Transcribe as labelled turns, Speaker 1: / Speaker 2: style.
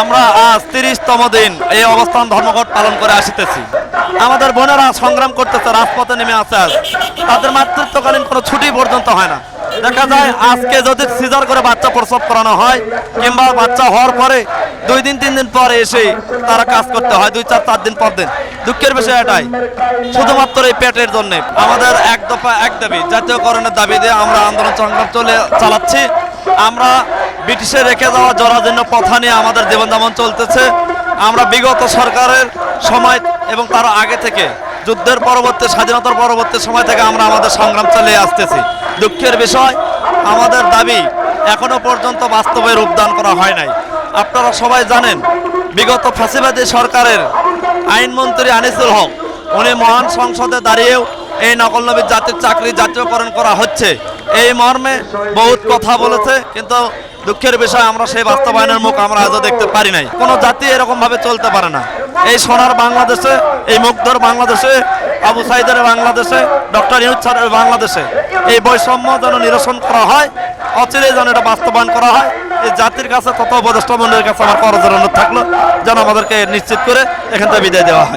Speaker 1: আমরা আজ তিরিশতম দিন এই অবস্থান ধর্মঘট পালন করে আসিতেছি। আমাদের বোনেরা সংগ্রাম করতেছে, রাজপথে নেমে আছে আজ। তাদের মাতৃত্বকালীন কোনো ছুটি পর্যন্ত হয় না। দেখা যায় আজকে যদি সিজার করে বাচ্চা প্রসব করানো হয়, কিংবা বাচ্চা হওয়ার পরে দুই দিন, তিন দিন পরে এসে তারা কাজ করতে হয়, দুই, চার চার দিন পর দিন। দুঃখের বিষয় এটাই। শুধুমাত্র এই পেটের জন্য। আমাদের এক দফা, এক দাবি, জাতীয়করণের দাবি দিয়ে আমরা আন্দোলন সংগ্রাম চলে, চালাচ্ছি। আমরা ব্রিটিশে রেখে যাওয়া জরাজীর্ণ পথা নিয়ে আমাদের জীবনযাপন চলতেছে। আমরা বিগত সরকারের সময় এবং তার আগে থেকে, যুদ্ধের পরবর্তী, স্বাধীনতার পরবর্তী সময় থেকে আমরা আমাদের সংগ্রাম চালিয়ে আসতেছি। দুঃখের বিষয়, আমাদের দাবি এখনও পর্যন্ত বাস্তবে রূপদান করা হয় নাই। আপনারা সবাই জানেন, বিগত ফাঁসিবাদী সরকারের আইনমন্ত্রী আনিসুল হক, উনি মহান সংসদে দাঁড়িয়েও এই নকল নবীর জাতির চাকরি জাতীয়করণ করা হচ্ছে। এই মর্মে বহুত কথা বলেছে, কিন্তু দুঃখের বিষয়, আমরা সেই বাস্তবায়নের মুখ আমরা আজও দেখতে পারি নাই। কোনো জাতি এরকম ভাবে চলতে পারে না। এই সোনার বাংলাদেশে, এই মুগ্ধর বাংলাদেশে, আবু সাইদের বাংলাদেশে, ডক্টর ইউজ স্যারের বাংলাদেশে এই বৈষম্য যেন নিরসন করা হয় অচিরে যেন এটা বাস্তবায়ন করা হয়, এই জাতির কাছে তত উপদেষ্টা মন্ডলের কাছে আমার করজের অনুরোধ থাকল, যেন আমাদেরকে নিশ্চিত করে এখান থেকে বিদায় দেওয়া হয়।